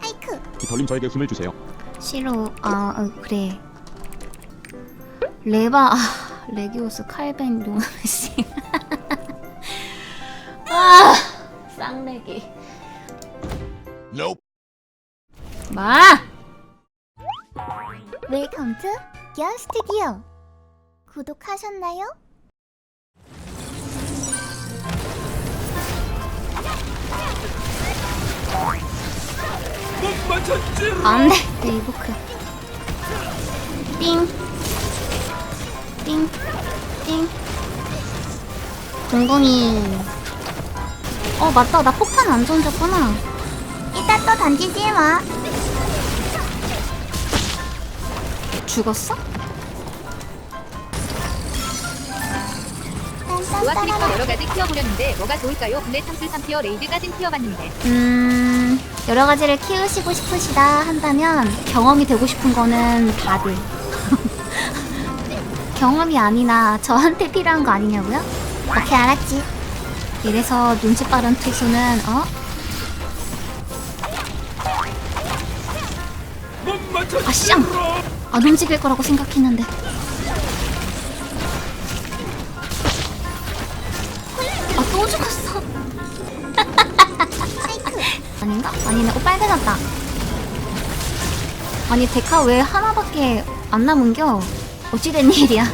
하이크. 깃털님 저에게 힘을 주세요. 싫어. 아 어, 그래. 레바 아, 레기오스 칼벤 노메시 아 쌍레기. Nope. 마! 웰컴 투겨 스튜디오. 구독하셨나요? 안돼 레이보크 띵 띵, 띵. 동동이. 어, 맞다. 나 폭탄 안 던졌구나. 이따 또 던지지 마. 죽었어? 노아 캐릭터 여러 가지 키워 보려는데 뭐가 좋을까요? 국내 탐슬 3티어 레이드까진 키워봤는데 음, 여러 가지를 키우시고 싶으시다 한다면 경험이 되고 싶은 거는 다들. 경험이 아니나 저한테 필요한 거 아니냐고요? 오케이, 알았지. 이래서 눈치 빠른 투수는, 어? 아, 쌍! 안 움직일 거라고 생각했는데. 아닌가? 아니네. 어, 빨개졌다. 아니, 데카 왜 하나밖에 안 남은겨? 어찌된 일이야?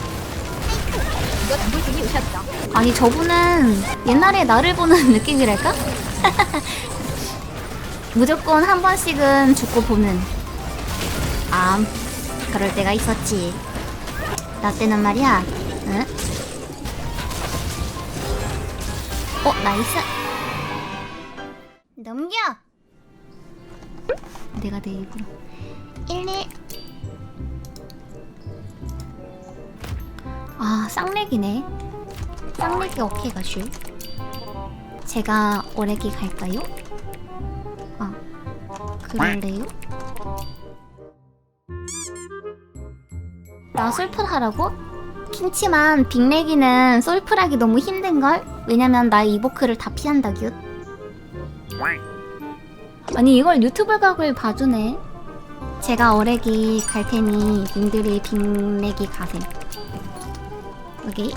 아니, 저분은 옛날에 나를 보는 느낌이랄까? 무조건 한 번씩은 죽고 보는. 아, 그럴 때가 있었지. 나 때는 말이야. 응? 어, 나이스. 넘겨! 내가 내 입으로. 11. 아, 쌍렉이네. 쌍렉이 어깨 가슈. 제가 오래기 갈까요? 아, 그럴래요? 나 솔플 하라고? 킹치만 빅렉이는 솔플하기 너무 힘든걸? 왜냐면 나 이보크를 다 피한다 뀨 아니 이걸 유튜브 각을 봐주네. 제가 어레기 갈 테니 님들이 빅렉이 가셈 여기.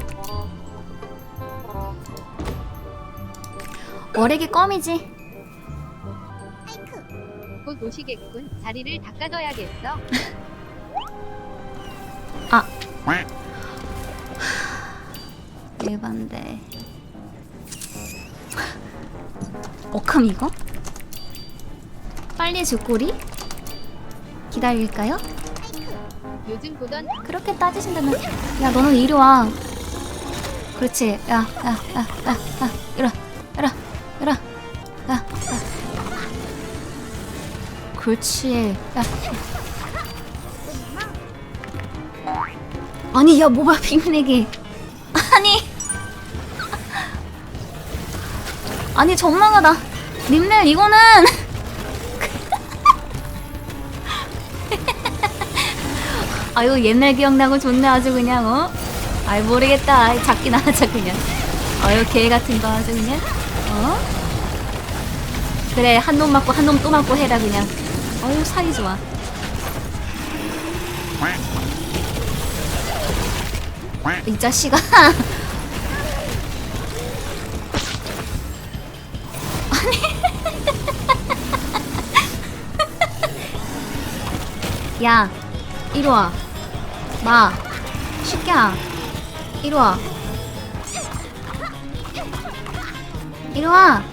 어레기 껌이지? 곧 오시겠군. 자리를 닦아줘야겠어. 아. 일반데 어큼 이거? 빨리 죽고리? 기다릴까요? 요즘 보던 그렇게 따지신다면 야 너는 이리 와. 그렇지. 야 야 야 야야 이리 와. 이리 와. 이리 와. 야, 야. 그렇지. 야 아니 야 뭐야 빅렉이. 아니 아니 전망하다. 님들 이거는. 아유 옛날 기억나고 좋네 아주 그냥 어? 아이 모르겠다. 작긴 하자 그냥. 아유 개 같은 거 아주 그냥 어? 그래 한 놈 맞고 한 놈 또 맞고 해라 그냥. 아유 사이 좋아. 이 자식아 야 이리 와. 마. 새끼야. 이리 와. 이리 와.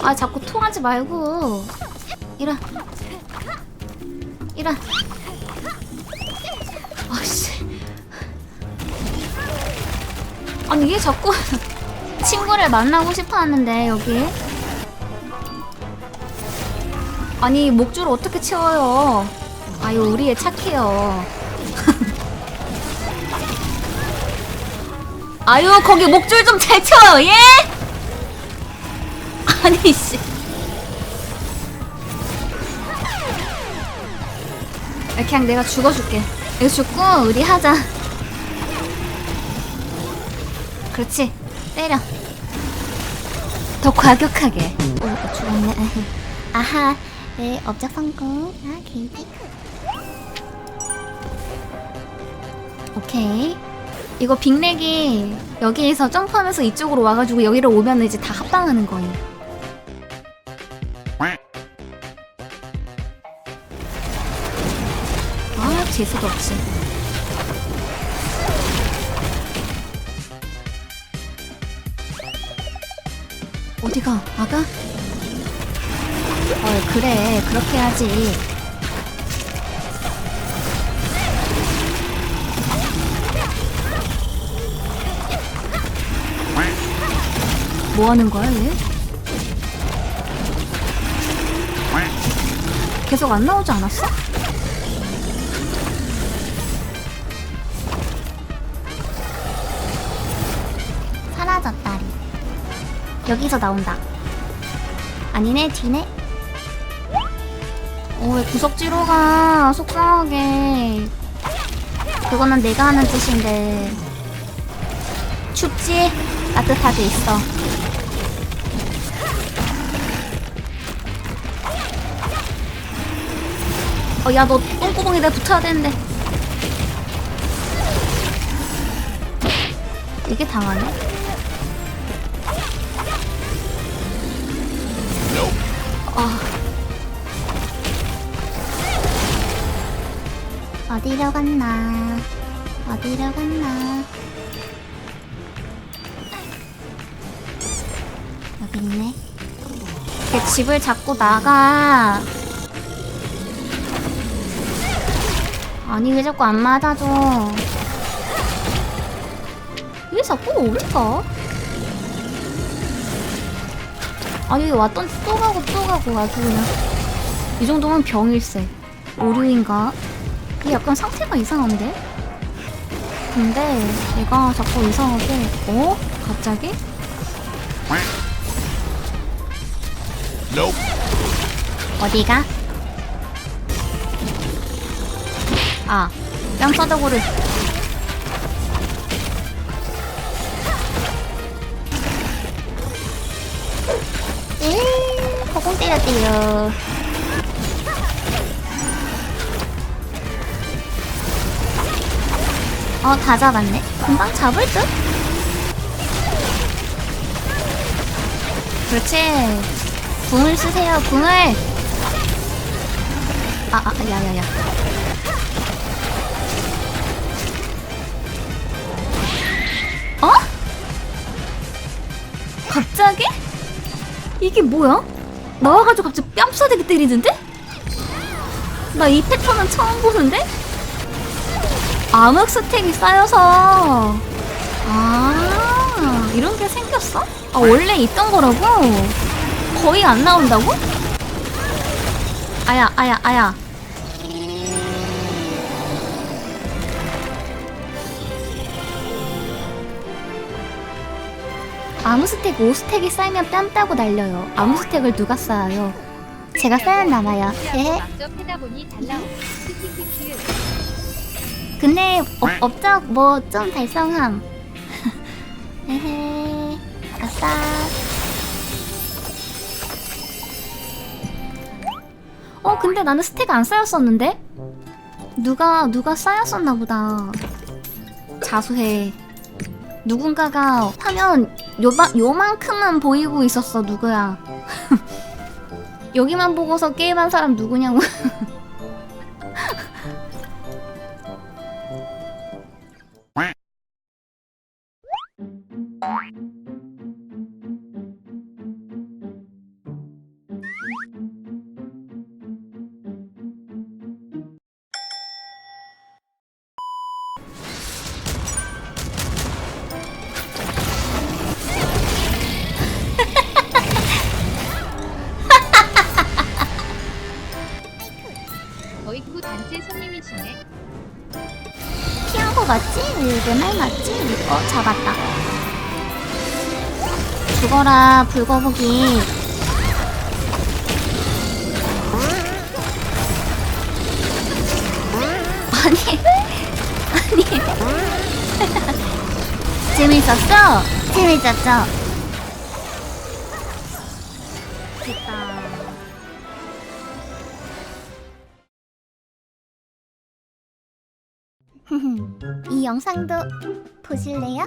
아, 자꾸 통하지 말고. 이리 와. 아씨. 아니, 얘 자꾸 친구를 만나고 싶어 하는데, 여기. 아니, 목줄 어떻게 채워요? 아유 우리 애 착해요. 아유 거기 목줄 좀잘 채워요 예? 아니 씨. 그냥 내가 죽어줄게. 이거 죽고 우리 하자. 그렇지. 때려. 더 과격하게. 오 죽었네. 아하, 네, 업적 성공. 아, 게이지. 오케이. 이거 빅렉이 여기에서 점프하면서 이쪽으로 와가지고 여기를 오면 이제 다 합방하는 거예요. 아, 재수도 없이. 어디가? 아가? 어, 그래. 그렇게 해야지. 뭐 하는 거야, 얘? 계속 안 나오지 않았어? 사라졌다리. 여기서 나온다. 아니네, 뒤네. 어, 왜 구석지로 가? 속상하게. 그거는 내가 하는 뜻인데. 춥지? 따뜻하게 있어. 어, 야, 너 똥구멍에 내가 붙어야 되는데. 이게 당하네? 아. 어디로 갔나? 어디로 갔나? 여기 있네. 걔 집을 자꾸 나가. 아니 왜 자꾸 안 맞아줘? 왜 자꾸 어디가? 아니 왔던 또 가고 또 가고 아주 그냥 이 정도면 병일세 오류인가? 이게 약간 상태가 이상한데? 근데 얘가 자꾸 이상하게 어? 갑자기? 어디가? 아 뺨싸다구를 에 허공 때렸대요 어다 잡았네 금방 잡을 듯? 그렇지 궁을 쓰세요 궁을 아, 아, 야야야. 이게 뭐야? 나와가지고 갑자기 뺨싸대기 때리는데? 나 이 패턴은 처음 보는데? 암흑 스택이 쌓여서 아 이런 게 생겼어? 아 원래 있던 거라고? 거의 안 나온다고? 아야 아야 아야 아무 스택 5스택이 쌓이면 뺨 따고 날려요. 아무 스택을 누가 쌓아요? 제가 예잘 나오. 키키키키. 근데 업, 업적 뭐 좀 달성함. 에헤. 아싸. 어 근데 나는 스택 안 쌓였었는데? 누가 누가 쌓였었나 보다. 자수해. 누군가가 화면 요마, 요만큼만 보이고 있었어 누구야. 여기만 보고서 게임한 사람 누구냐고 단체 손님이시네. 피한 거 맞지? 내말 맞지? 어 잡았다 죽어라 불거북이 아니 아니 재밌었어? 재밌었죠? 이 영상도 보실래요?